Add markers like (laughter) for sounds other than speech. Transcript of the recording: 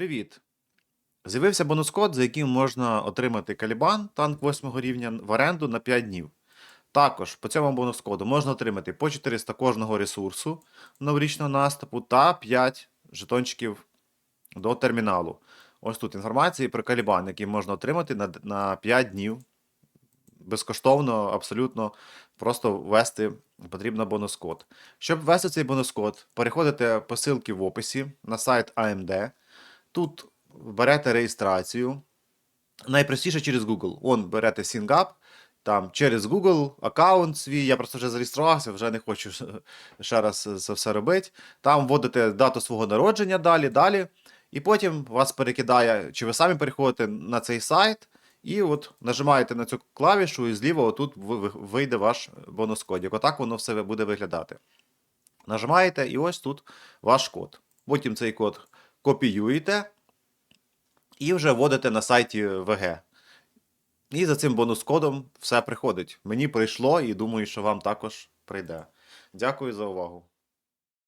Привіт! З'явився бонус-код, за яким можна отримати Калібан, танк 8 рівня в оренду на 5 днів. Також по цьому бонус-коду можна отримати по 400 кожного ресурсу новорічного наступу та 5 жетончиків до терміналу. Ось тут інформація про Калібан, який можна отримати на, на 5 днів. Безкоштовно, абсолютно, просто ввести потрібно бонус-код. Щоб ввести цей бонус-код, переходите по ссылці в описі на сайт AMD. Тут берете реєстрацію. Найпростіше через Google. Он берете SingUp, там через Google аккаунт свій. Я просто вже зареєструвався, вже не хочу (laughs) ще раз це все робити. Там вводите дату свого народження далі, далі. І потім вас перекидає, чи ви самі переходите на цей сайт, і от нажимаєте на цю клавішу, і зліва отут ви- ви- вийде ваш бонус-кодик. Отак воно все буде виглядати. Нажимаєте, і ось тут ваш код. Потім цей код копіюєте і вже вводите на сайті ВГ. І за цим бонус-кодом все приходить. Мені прийшло і думаю, що вам також прийде. Дякую за увагу.